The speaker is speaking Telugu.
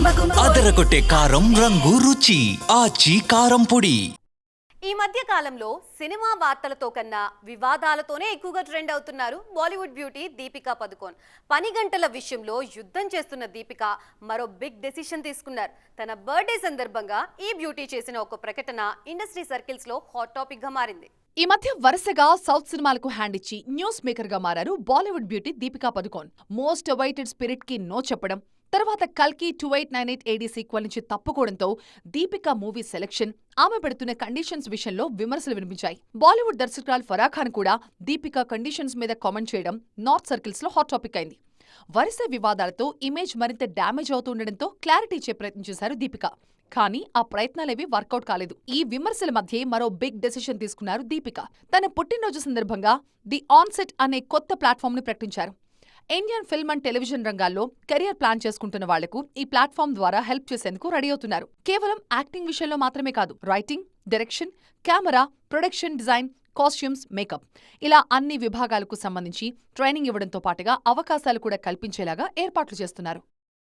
అదరగొట్టే కారం రంగు రుచి ఆచి కారం పొడి. ఈ మధ్య కాలంలో సినిమా వార్తలతో కన్నా వివాదాలతోనే ఎక్కువగా ట్రెండ్ అవుతున్నారు బాలీవుడ్ బ్యూటీ దీపికా పదుకోన్. పని గంటల విషయంలో యుద్ధం చేస్తున్న దీపిక మరో బిగ్ డెసిషన్ తీసుకున్నారు. తన బర్త్డే సందర్భంగా ఈ బ్యూటీ చేసిన ఒక ప్రకటన ఇండస్ట్రీ సర్కిల్స్లో హాట్ టాపిక్గా మారింది. ఈ మధ్య వరుసగా సౌత్ సినిమాలకు హ్యాండ్ ఇచ్చి న్యూస్ మేకర్గా మారారు Bollywood beauty Deepika Padukone. Most awaited స్పిరిట్కి no చెప్పడం తర్వాత కల్కి two eight nine eight AD sequel నుంచి తప్పుకోవడంతో దీపికా మూవీ సెలెక్షన్ ఆమె పెడుతున్న కండిషన్స్ విషయంలో విమర్శలు వినిపించాయి. బాలీవుడ్ దర్శకురాలు ఫరా ఖాన్ కూడా దీపికా కండిషన్స్ మీద కామెంట్ చేయడం నార్త్ సర్కిల్స్లో హాట్ టాపిక్ అయింది. వరుస వివాదాలతో ఇమేజ్ మరింత డ్యామేజ్ అవుతుండడంతో క్లారిటీ ఇచ్చే ప్రయత్నం చేశారు దీపిక. కానీ ఆ ప్రయత్నాలేవి వర్కౌట్ కాలేదు. ఈ విమర్శల మధ్య మరో బిగ్ డెసిషన్ తీసుకున్నారు దీపిక. తన పుట్టినరోజు సందర్భంగా ది ఆన్సెట్ అనే కొత్త ప్లాట్ఫామ్ను ప్రకటించారు. ఇండియన్ ఫిల్మ్ అండ్ టెలివిజన్ రంగాల్లో కెరియర్ ప్లాన్ చేసుకుంటున్న వాళ్ళకు ఈ ప్లాట్ఫామ్ ద్వారా హెల్ప్ చేసేందుకు రెడీ అవుతున్నారు. కేవలం యాక్టింగ్ విషయంలో మాత్రమే కాదు writing direction camera production design costumes makeup ఇలా అన్ని విభాగాలకు సంబంధించి ట్రైనింగ్ ఇవ్వడంతో పాటుగా అవకాశాలు కూడా కల్పించేలాగా ఏర్పాట్లు చేస్తున్నారు.